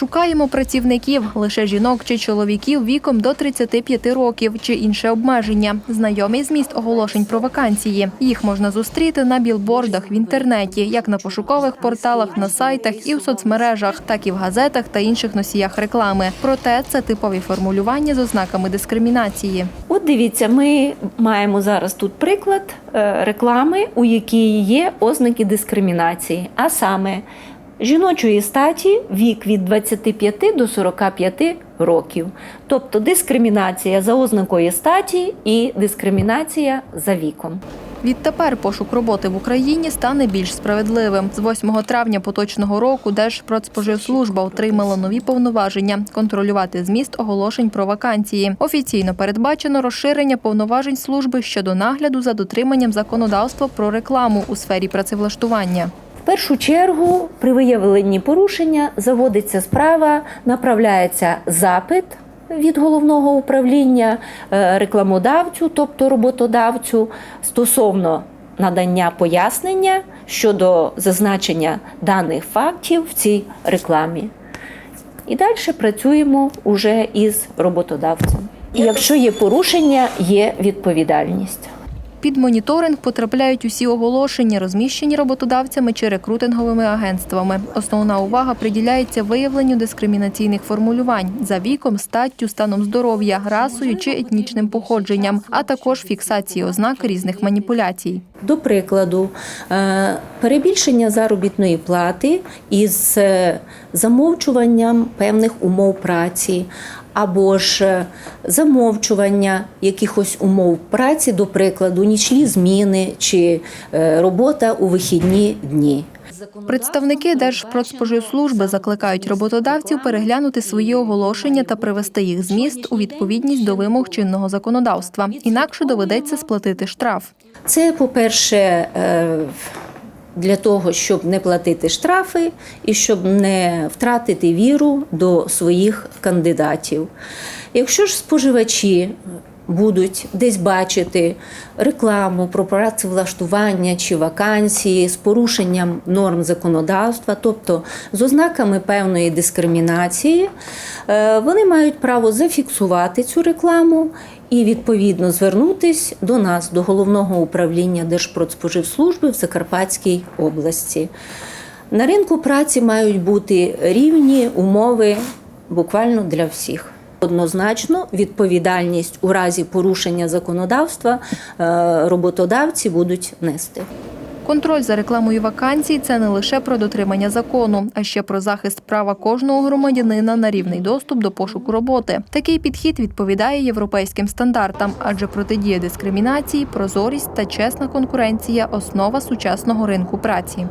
Шукаємо працівників лише жінок чи чоловіків віком до 35 років чи інше обмеження. Знайомий зміст оголошень про вакансії. Їх можна зустріти на білбордах в інтернеті, як на пошукових порталах, на сайтах і в соцмережах, так і в газетах та інших носіях реклами. Проте це типові формулювання з ознаками дискримінації. От дивіться, ми маємо зараз тут приклад е, реклами, у якій є ознаки дискримінації, а саме жіночої статі вік від 25 до 45 років. Тобто дискримінація за ознакою статі і дискримінація за віком. Відтепер пошук роботи в Україні стане більш справедливим. З 8 травня поточного року Держпродспоживслужба отримала нові повноваження контролювати зміст оголошень про вакансії. Офіційно передбачено розширення повноважень служби щодо нагляду за дотриманням законодавства про рекламу у сфері працевлаштування. В першу чергу при виявленні порушення заводиться справа, направляється запит від головного управління е, рекламодавцю, тобто роботодавцю, стосовно надання пояснення щодо зазначення даних фактів в цій рекламі. І далі працюємо уже із роботодавцем. І якщо є порушення, є відповідальність. Під моніторинг потрапляють усі оголошення, розміщені роботодавцями чи рекрутинговими агентствами. Основна увага приділяється виявленню дискримінаційних формулювань за віком, статтю, станом здоров'я, расою чи етнічним походженням, а також фіксації ознак різних маніпуляцій. До прикладу, е, перебільшення заробітної плати із е, замовчуванням певних умов праці, або ж е, замовчування якихось умов праці, до прикладу, нічні зміни чи е, робота у вихідні дні. Представники Держпродспоживслужби закликають роботодавців переглянути свої оголошення та привести їх зміст у відповідність до вимог чинного законодавства. Інакше доведеться сплатити штраф. Це, по-перше, е, для того, щоб не платити штрафи і щоб не втратити віру до своїх кандидатів. Якщо ж споживачі будуть десь бачити рекламу про працевлаштування чи вакансії з порушенням норм законодавства, тобто з ознаками певної дискримінації, е, вони мають право зафіксувати цю рекламу і відповідно звернутись до нас, до головного управління Держпродспоживслужби в Закарпатській області. На ринку праці мають бути рівні умови буквально для всіх. Однозначно, відповідальність у разі порушення законодавства е, роботодавці будуть нести. Контроль за рекламою вакансій це не лише про дотримання закону, а ще про захист права кожного громадянина на рівний доступ до пошуку роботи. Такий підхід відповідає європейським стандартам, адже протидія дискримінації, прозорість та чесна конкуренція основа сучасного ринку праці.